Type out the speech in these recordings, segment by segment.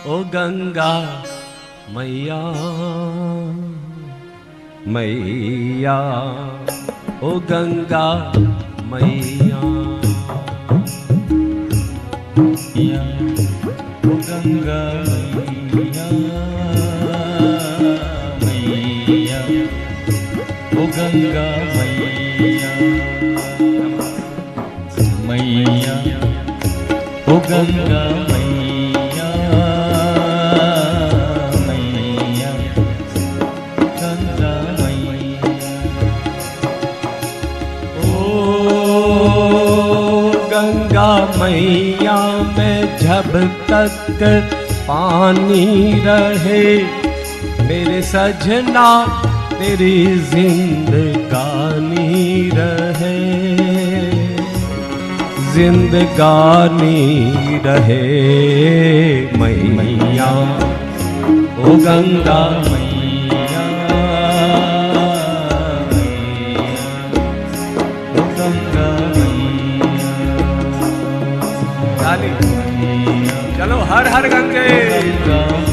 ओ गंगा मैया मैया ओ गंगा मैया मैया ओ गंगा मैया मैया ओ गंगा मैया मैया ओ गंगा गंगा मैया में जब तक पानी रहे, मेरे सजना तेरी जिंदगानी रहे। जिंदगानी रहे मैया, ओ गंगा मैया। चलो हर हर गंगे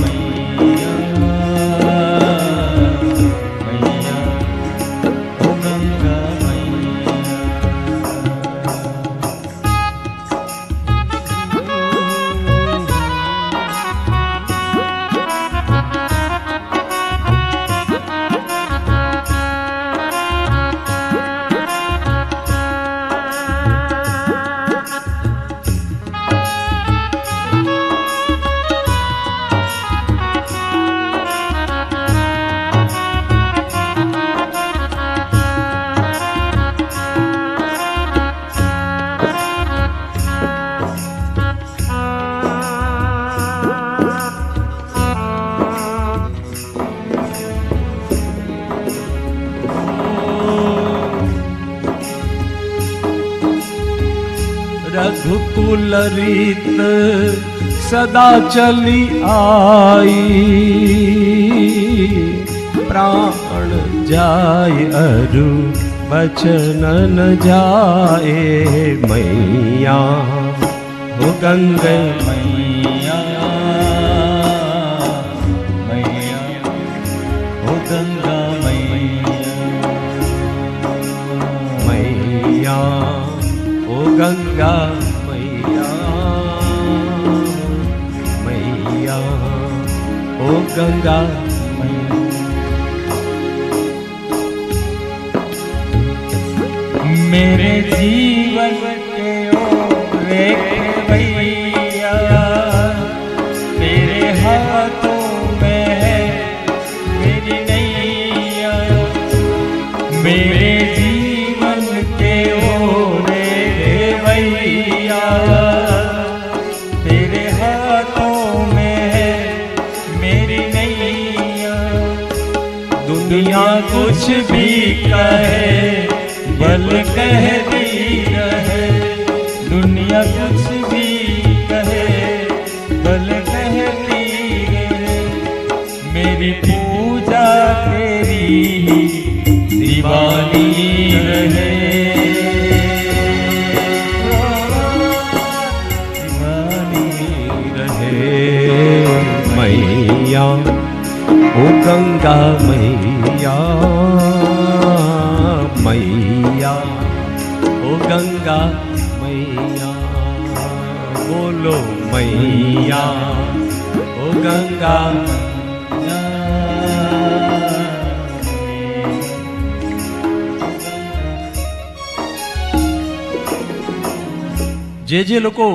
ગુકુલ રીત સદા ચલી આઈ પ્રાણ જાય અરુ બચન ન જાય મૈયા હો ગંગ મૈયા મૈયા હો ગંગા મૈયા મૈયા ઓ ગંગા ગંગા મેરે જીવન કે ઓરે दुनिया कुछ भी कहे, बल कहती रहे दुनिया कुछ भी कहे, बल कहती रहे मेरी पूजा तेरी दीवानी रहे। दीवानी रहे। मैया, ओ गंगा मैया गंगा मैया बोलो मैया ओ गंगा જે જે લોકો